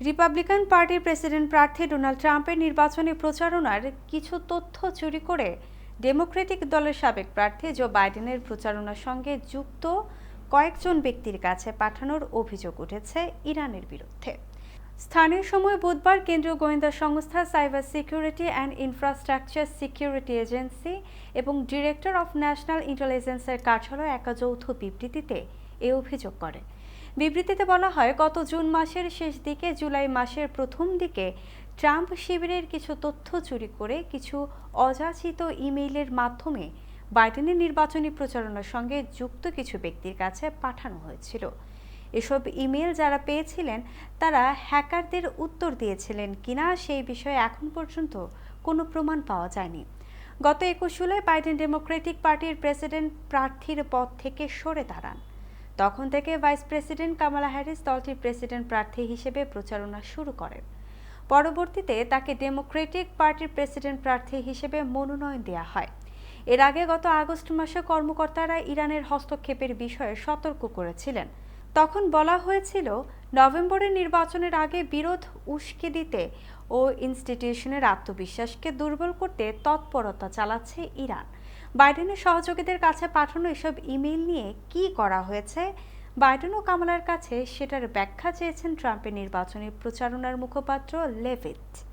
Republican পার্টির president প্রার্থী Donald ট্রাম্পের নির্বাচনী প্রচারণার কিছু তথ্য চুরি করে ডেমোক্রেটিক দলের সাবেক প্রার্থী জো বাইডেনের প্রচারণার সঙ্গে যুক্ত কয়েকজন ব্যক্তির কাছে পাঠানোর অভিযোগ উঠেছে ইরানের বিরুদ্ধে। স্থানীয় সময় বুধবার কেন্দ্রীয় গোয়েন্দা সংস্থা cyber security and infrastructure security agency এবং ডিরেক্টর অফ ন্যাশনাল ইন্টেলিজেন্সের কার্যালয় একা যৌথ বিবৃতিতে এ অভিযোগ করে। বিবৃতিতে বলা হয়, গত জুন মাসের শেষ দিকে জুলাই মাসের প্রথম দিকে ট্রাম্প শিবিরের কিছু তথ্য চুরি করে কিছু অযাচিত ইমেইলের মাধ্যমে বাইডেনের নির্বাচনী প্রচারণার সঙ্গে যুক্ত কিছু ব্যক্তির কাছে পাঠানো হয়েছিল। এসব ইমেল যারা পেয়েছিলেন, তারা হ্যাকারদের উত্তর দিয়েছিলেন কিনা সেই বিষয়ে এখন পর্যন্ত কোনো প্রমাণ পাওয়া যায়নি। গত একুশ জুলাই বাইডেন ডেমোক্রেটিক পার্টির প্রেসিডেন্ট প্রার্থীর পদ থেকে সরে দাঁড়ান। তখন থেকে ভাইস প্রেসিডেন্ট কামালা হ্যারিস দলটির প্রেসিডেন্ট প্রার্থী হিসেবে প্রচারণা শুরু করেন। পরবর্তীতে তাকে ডেমোক্রেটিক পার্টির প্রেসিডেন্ট প্রার্থী হিসেবে মনোনয়ন দেওয়া হয়। এর আগে গত আগস্ট মাসে কর্মকর্তারা ইরানের হস্তক্ষেপের বিষয়ে সতর্ক করেছিলেন। তখন বলা হয়েছিল, নভেম্বরের নির্বাচনের আগে বিরোধ উস্কে দিতে ও ইনস্টিটিউশনের আত্মবিশ্বাসকে দুর্বল করতে তৎপরতা চালাচ্ছে ইরান। বাইডেনের সহযোগীদের কাছে পাঠানো এসব ইমেল নিয়ে কি করা হয়েছে? বাইডেন ও কামালার কাছে সেটার ব্যাখ্যা চেয়েছেন ট্রাম্পের নির্বাচনী প্রচারণার মুখপাত্র লেভিট।